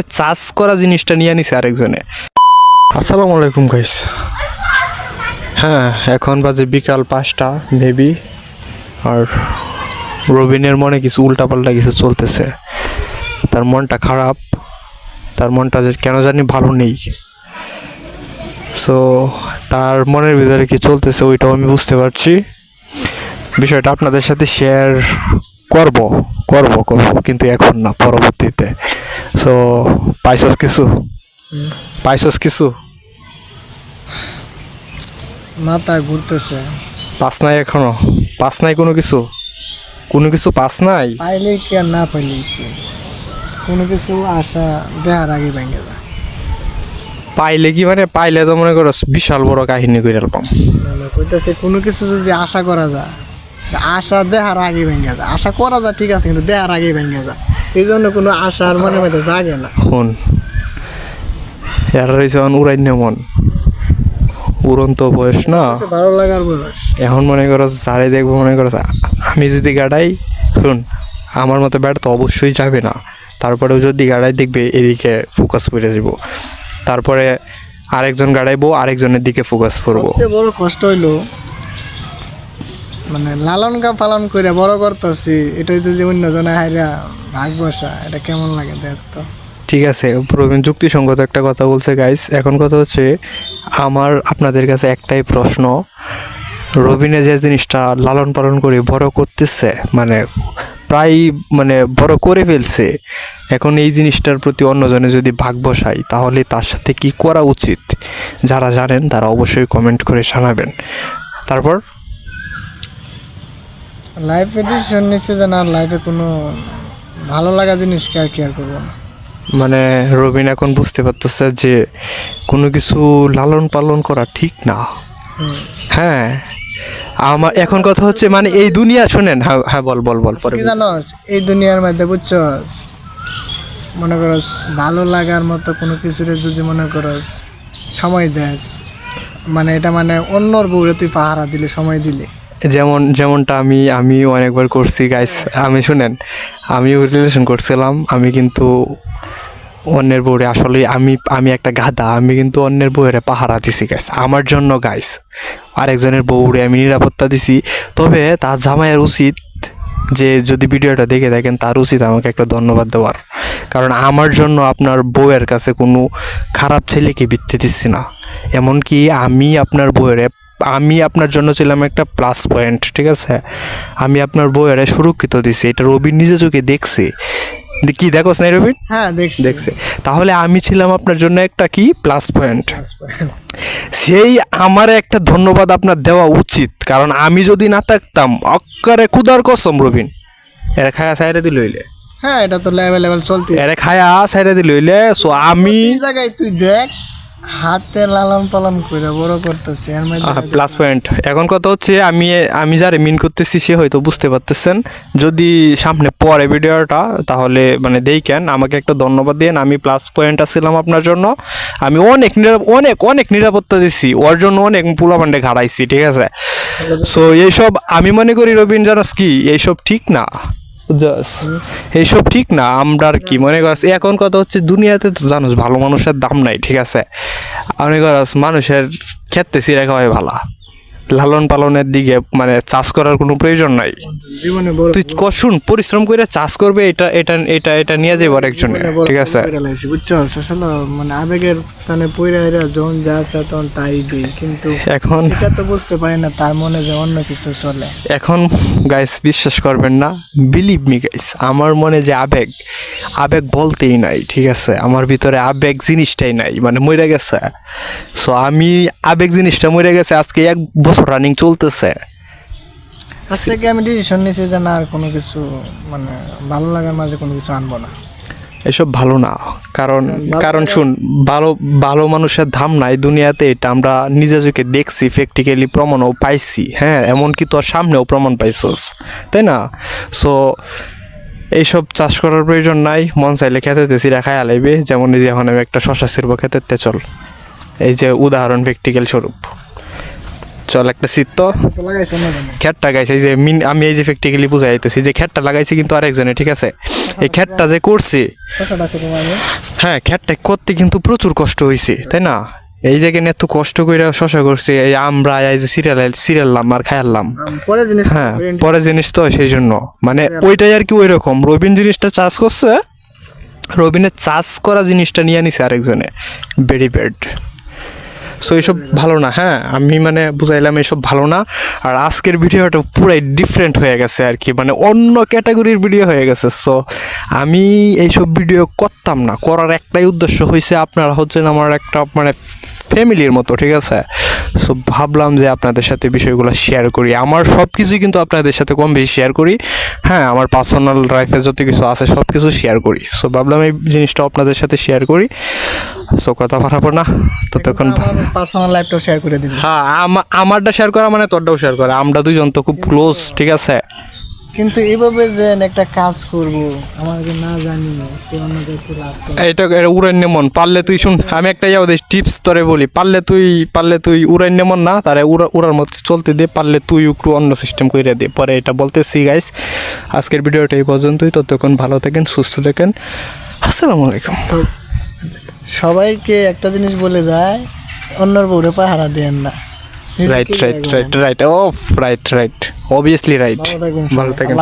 চাষ করা জিনিসটা নিয়ে নিছে আরেকজনে। আসসালামু আলাইকুম গাইস হ্যাঁ এখন বাজে বিকাল পাঁচটা মেবি আর রবিনের মনে কিছু উল্টাপাল্টা কিছু চলতেছে। তার মনটা খারাপ। তার মনটা যে কেন জানি ভালো নেই। সো তার মনের ভিতরে কি চলতেছে ওইটাও আমি বুঝতে পারছি। বিষয়টা আপনাদের সাথে শেয়ার করব করব করব, কিন্তু এখন না, পরবর্তীতে। সো পাইছস কিছু? পাইছস কিছু? মাথা ঘুরতেছে। পাস নাই এখনও? পাস নাই কোনো কিছু? কোনো কিছু পাস নাই? পাইলে কি আর না পাইলে কোনো কিছু আশা দেখার আগে ভেঙে যায়। পাইলে কি মানে? পাইলে তো মনে করো বিশাল বড় কাহিনী করে এরকম কইতাছে কোনো কিছু যদি আশা করা যায় আশা দেহার আগে ভেঙে যায়। আশা করা যায় ঠিক আছে কিন্তু দেহার আগে ভেঙে যায়। এই জন্য কোনো আশার মনে মধ্যে জাগে না। শুন এর রয়েছে উড়াইন্য মন উড়ন্ত বয়স না? ভালো লাগার বয়স। এখন মনে করো যারে দেখব মনে করো আমি যদি গাড়াই শুন আমার মতো ব্যাট তো অবশ্যই যাবে না। তারপরেও যদি গাড়াই দেখবে এদিকে ফোকাস করে যাব তারপরে আরেকজন গাড়াইবো আরেকজনের দিকে ফোকাস করব। বড় কষ্ট হইল মানে লালন গা পালন করে বড় করতেছি এটা যদি অন্যজনে হাইরা ভাগ বসা, এটা কেমন লাগে দেখ তো। ঠিক আছে, প্রবীণ যুক্তিসঙ্গত একটা কথা বলছে গাইস এখন কথা হচ্ছে, আমার, আপনাদের কাছে একটাই প্রশ্ন। রবিনে যে জিনিসটা লালন পালন করে বড় করতেছে মানে প্রায় মানে বড় করে ফেলছে, এখন এই জিনিসটার প্রতি অন্যজনে যদি ভাগ বসাই তাহলে তার সাথে কি করা উচিত? যারা জানেন, তারা অবশ্যই কমেন্ট করে জানাবেন। তারপর? লাইফে ডিসিশন নিচ্ছে যে না লাইফে কোনো ভালো লাগা জিনিসকে আর কেয়ার করব না। মানে রবিন এখন বুঝতে পারতেছে যে কোনো কিছু লালন পালন করা ঠিক না। হ্যাঁ আমার এখন কথা হচ্ছে মানে এই দুনিয়া শোনেন হ্যাঁ হ্যাঁ বল বল বল পরে জানোস এই দুনিয়ার মধ্যে বুঝছস? মনে করস ভালো লাগার মতো কোনো কিছুরে যদি মনে করস সময় দেস। মানে এটা মানে অন্যর বউরে তুই পাহারা দিলে সময় দিলে। যেমন, যেমনটা আমি আমি অনেকবার করছি গাইস আমি শুনেন আমিও রিলেশন করছিলাম, আমি কিন্তু অন্যের বউরে আসলে আমি আমি একটা গাধা, আমি কিন্তু অন্যের বউরে পাহারা দিছি গাইস আমার জন্য গাইস আরেকজনের বউরে আমি নিরাপত্তা দিছি, তবে তার জামাইয়ের উচিত যে যদি ভিডিওটা দেখে দেখেন তার উচিত আমাকে একটা ধন্যবাদ দেওয়ার, কারণ আমার জন্য আপনার বউয়ের কাছে কোনো খারাপ ছেলেকে বৃত্তি দিচ্ছি না, এমনকি আমি আপনার বউয়ের আমি আপনার জন্য ছিলাম একটা প্লাস পয়েন্ট ঠিক আছে? আমি আপনার বউয়ের সুরক্ষিত দিছি এটা রবিন নিজে চোখে দেখছে। কি দেখো না রবিন? হ্যাঁ দেখছি। দেখছে। তাহলে আমি ছিলাম আপনার জন্য একটা কি? প্লাস পয়েন্ট সেই আমার একটা ধন্যবাদ আপনার দেওয়া উচিত কারণ আমি যদি না থাকতাম অক্কারে কুদার কসম রবিন। এরা খায়া সাইরে দিল হইলে। হ্যাঁ এটা তো লেভেল লেভেল চলতে। এরা খায়া সাইরে দিল হইলে সো আমি জায়গায় তুই দেখ হাতে লালন পালন করে বড় করতেছে প্লাস পয়েন্ট এখন কথা হচ্ছে আমি আমি যারে মিন করতেছি সে হয়তো বুঝতে পারতেছেন। যদি সামনে পরে ভিডিওটা তাহলে মানে দেখেন আমাকে একটা ধন্যবাদ দিন। আমি প্লাস পয়েন্ট আসছিলাম আপনার জন্য। আমি অনেক অনেক অনেক নিরাপত্তা দিছি। ওর জন্য অনেক পুলাপান্ডে ঘাড়াইছি ঠিক আছে? সো এইসব আমি মনে করি রবীন জানাস কি? এইসব ঠিক না? এইসব ঠিক না, আমরা আর কি, মনে করছি এখন কথা হচ্ছে দুনিয়াতে তো জানোস ভালো মানুষের দাম নাই, ঠিক আছে? মনে করস মানুষের ক্ষেত্রে চিরা খাওয়াই ভালো। লালন পালনের দিকে মানে চাষ করার কোনো প্রয়োজন নাই। তুই কশুন পরিশ্রম করে চাষ করবে এটা এটা এটা এটা নিয়ে যাবে আরেকজনে জীবনে বড় ঠিক আছে? আসলে মানে আবেগের পইরা এরা যখন যা চায় তখন তাই দিই কিন্তু এখন এটা তো বুঝতে পারি না তার মনে যে অন্য কিছু চলে। এখন গাইস বিশ্বাস করবেন না বিলিভ মি গাইস আমার মনে যে আবেগ আবেগ বলতেই নাই ঠিক আছে? আমার ভিতরে আবেগ জিনিসটাই নাই মানে মরে গেছে। সো আমি আবেগ জিনিসটা মরে গেছে আজকে এক বছর রানিং চলতেছে। আজ থেকে আমি ডিসিশন নিয়েছি যে না আর কোনো কিছু মানে ভালো লাগার মাঝে কোনো কিছু আনব না। এসব ভালো না। কারণ কারণ শুন ভালো ভালো মানুষের ধাম নাই দুনিয়াতে এটা আমরা নিজে চোখে দেখছি প্র্যাকটিক্যালি প্রমাণও পাইছি। হ্যাঁ এমনকি তোর সামনেও প্রমাণ পাইছস। তাই না? সো এইসব চাষ করার প্রয়োজন নাই। মন চাইলে খেতে তেছি রাখায় আলাইবে যেমন এই যে এখন আমি একটা শশা ছিড়বো খেতে চল। এই যে উদাহরণ প্র্যাকটিক্যাল স্বরূপ। চল একটা চিত্ত খ্যাটটা গাইছে যে মিন আমি এই যে প্র্যাকটিক্যালি বুঝাই দিতেছি যে খ্যাটটা লাগাইছে কিন্তু আরেকজনে ঠিক আছে? এই খ্যাটটা যে করছি হ্যাঁ খ্যাটটা করতে কিন্তু প্রচুর কষ্ট হয়েছে তাই না? এই দেখেন এত কষ্ট করে শশা করছে এই আমরা এই যে সিরিয়াল সিরিয়াললাম আর খায়ালাম আম, হ্যাঁ পরে জিনিস তো সেই জন্য। মানে ওইটাই আর কি ওই রকম রবিন জিনিসটা চাষ করছে রবিনের চাষ করা জিনিসটা নিয়ে নিছে আরেকজনে ভেরি ব্যাড সো এইসব ভালো না হ্যাঁ? আমি মানে বুঝাইলাম এইসব ভালো না। আর আজকের ভিডিওটা পুরাই ডিফারেন্ট হয়ে গেছে আর কি মানে অন্য ক্যাটাগরির ভিডিও হয়ে গেছে। সো আমি এইসব ভিডিও করতাম না, করার একটাই উদ্দেশ্য হয়েছে আপনারা হচ্ছেন আমার একটা মানে ফ্যামিলির মতো, ঠিক আছে? সো ভাবলাম যে আপনাদের সাথে বিষয়গুলো শেয়ার করি। আমার সব কিছুই কিন্তু আপনাদের সাথে কম বেশি শেয়ার করি। হ্যাঁ আমার পার্সোনাল লাইফে যত কিছু আছে সব কিছু শেয়ার করি। সো ভাবলাম এই জিনিসটা আপনাদের সাথে শেয়ার করি। সো কথা পাঠাবো না। তো তখন পার্সোনাল লাইফটাও শেয়ার করে দিবি। হ্যাঁ আমারটা শেয়ার করা মানে তোরটাও শেয়ার করা। আমরা দুজন তো খুব ক্লোজ ঠিক আছে? কিন্তু এইভাবে যে একটা কাজ করব আমার যে না জানি সে লাভ এটা এটা উড়াইন্য মন পারলে তুই শুন আমি একটা ওদের টিপস তোরে বলি পারলে তুই পারলে তুই উড়াইন্য মন না তারে উড়া উড়ার মতো চলতে দে পারলে তুই একটু অন্য সিস্টেম করে দে পরে এটা বলতেছি গাইস আজকের ভিডিওটা এই পর্যন্তই ততক্ষণ ভালো থাকেন সুস্থ থাকেন আসসালামু আলাইকুম। সবাইকে একটা জিনিস বলে যায় অন্যর বউরে পাহারা দেন না। রাইট রাইট রাইট রাইট ও রাইট রাইট অবভিয়াসলি রাইট ভালো থাকেন।